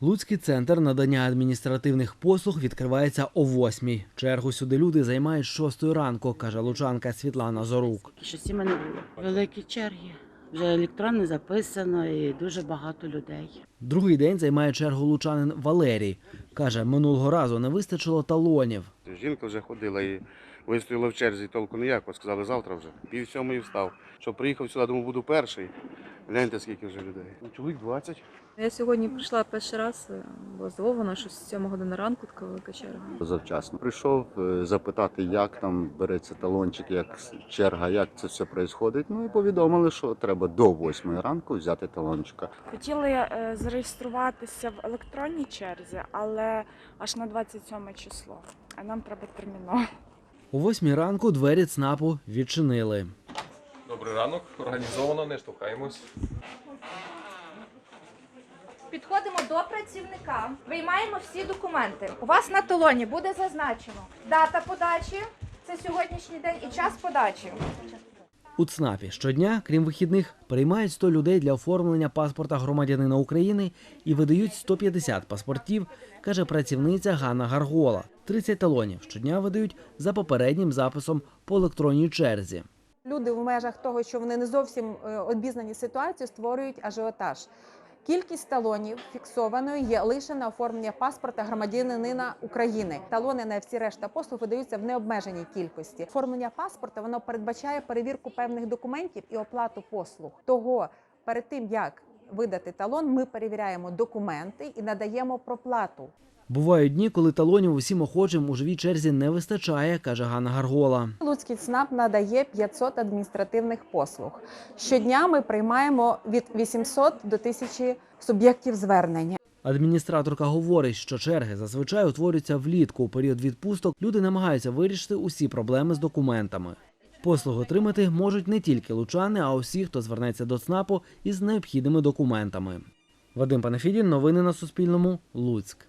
Луцький центр надання адміністративних послуг відкривається о 8 Чергу сюди люди займають 6 ранку, каже лучанка Світлана Зорук. Щось мене було. Великі черги. Вже електронно записано і дуже багато людей. Другий день займає чергу лучанин Валерій. Каже, минулого разу не вистачило талонів. Жінка вже ходила і вистояла в черзі толку ніякого. Сказали, завтра вже. Пів сьомої встав. Що приїхав сюди, думаю, буду перший. Гляньте, скільки вже людей. Ну, Чоловік 20. Я сьогодні прийшла перший раз, е, була здивована, що з 7 години ранку така велика черга. завчасно. Прийшов е, запитати, як там береться талончик, як черга, як це все відбувається. Ну і повідомили, що треба до 8 ранку взяти талончика. Хотіли е, зареєструватися в електронній черзі, але аж на 27 число. А нам треба терміново. О 8 ранку двері ЦНАПу відчинили. Добрий ранок, організовано, не штовхаємось. Підходимо до працівника, виймаємо всі документи. У вас на талоні буде зазначено дата подачі, це сьогоднішній день і час подачі. У ЦНАПі щодня, крім вихідних, приймають 100 людей для оформлення паспорта громадянина України і видають 150 паспортів, каже працівниця Ганна Гаргола. 30 талонів щодня видають за попереднім записом по електронній черзі. Люди в межах того, що вони не зовсім е, обізнані ситуацією, створюють ажіотаж. Кількість талонів фіксованою є лише на оформлення паспорта громадянина України. Талони на всі решта послуг видаються в необмеженій кількості. Оформлення паспорта воно передбачає перевірку певних документів і оплату послуг. Того перед тим як видати талон, ми перевіряємо документи і надаємо проплату. Бувають дні, коли талонів усім охочим у живій черзі не вистачає, каже Ганна Гаргола. Луцький ЦНАП надає 500 адміністративних послуг. Щодня ми приймаємо від 800 до 1000 суб'єктів звернення. Адміністраторка говорить, що черги зазвичай утворюються влітку. У період відпусток люди намагаються вирішити усі проблеми з документами. Послуги отримати можуть не тільки лучани, а усі, хто звернеться до ЦНАПу із необхідними документами. Вадим Панафідін, новини на Суспільному, Луцьк.